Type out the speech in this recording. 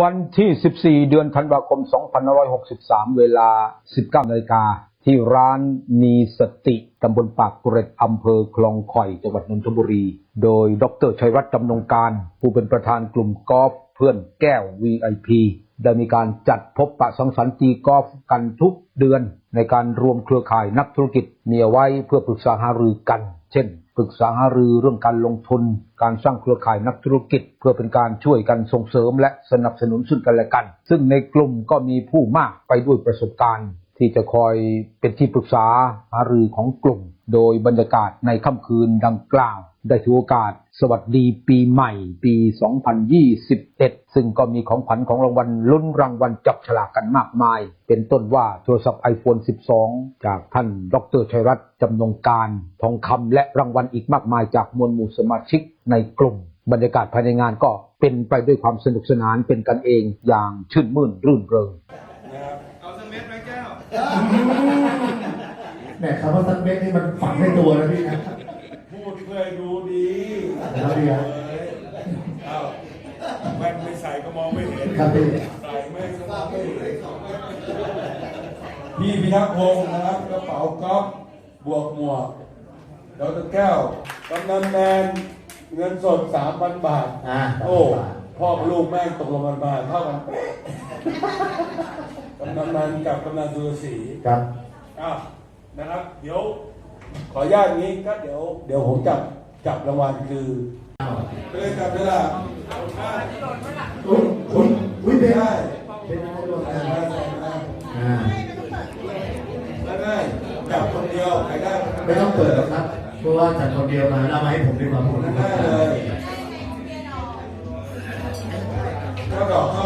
วันที่ 14 เดือนธันวาคม 2563 เวลา 19นาฬิกาที่ร้านมีสติตำบลปากเกร็ดอำเภอคลองข่อยจังหวัดนนทบุรี โดยดรชัยรัตน์จำนงการ ผู้เป็นประธานกลุ่มกอล์ฟเพื่อนแก้ว VIP ได้มีการจัดพบปะสังสรรค์ตีกอล์ฟกันทุกเดือน ในการรวมเครือข่ายนักธุรกิจมีเอาไว้เพื่อปรึกษาหารือกัน เช่น ปรึกษาหารือเรื่องการลงทุน การสร้างเครือข่ายนักธุรกิจ เพื่อเป็นการช่วยกันส่งเสริมและสนับสนุนซึ่งกันและกัน ซึ่งในกลุ่มก็มีผู้มากไปด้วยประสบการณ์ ที่จะคอยเป็นที่ปรึกษาหารือของกลุ่ม โดยบรรยากาศในค่ำคืนดังกล่าว ได้ถือโอกาสสวัสดีปีใหม่ปี 2021 ซึ่งก็มีของขวัญของรางวัลลุ้นรางวัลจับฉลากกันมากมาย เป็นต้นว่าโทรศัพท์ iPhone 12 จากท่านดรชัยรัตน์จำนงการทองคำและรางวัลอีกมากมายจากมวลหมู่สมาชิกในกลุ่ม บรรยากาศภายในงานก็เป็นไปด้วยความสนุกสนานเป็นกันเองอย่างชื่นมื่นรื่นเริง ม็ดไหมแก้วแหมคำว่าสักเม็ดนี่มันฝังในตัวนะพี่นะพูดเพื่อให้ดูดีครับพี่ครับเอ้าแว่นไม่ใส่ก็มองไม่เห็นครับพี่ใส่ไม่ก็มองไม่เห็นพี่พิทักษ์พงศ์นะครับกระเป๋ากอล์ฟบวกหมวกดรแก้วกำนันแมนเงินสดสามพันบาท อ่าโอ้ พ่อกับลูกแม่งตกลงกันมาเท่ากันเป๊ะ กำนันแมนกับกำนันสุรศรีครับอะนะครับ เดี๋ยว ขออนุญาตนี้ก็เดี๋ยว เดี๋ยวผมจับจับรางวัลคือไปเลยจับเวลาคุณคุณอุ้ยเป็นได้เป็นอะไรบ้างได้นะได้ได้อ่าได้ได้จับคนเดียวใครได้ไม่ต้องเปิดหรอกครับเพราะว่าจัดคนเดียวมาแล้วมาให้ผมดีกว่าผมได้เลยก็ดอกเท่ากัน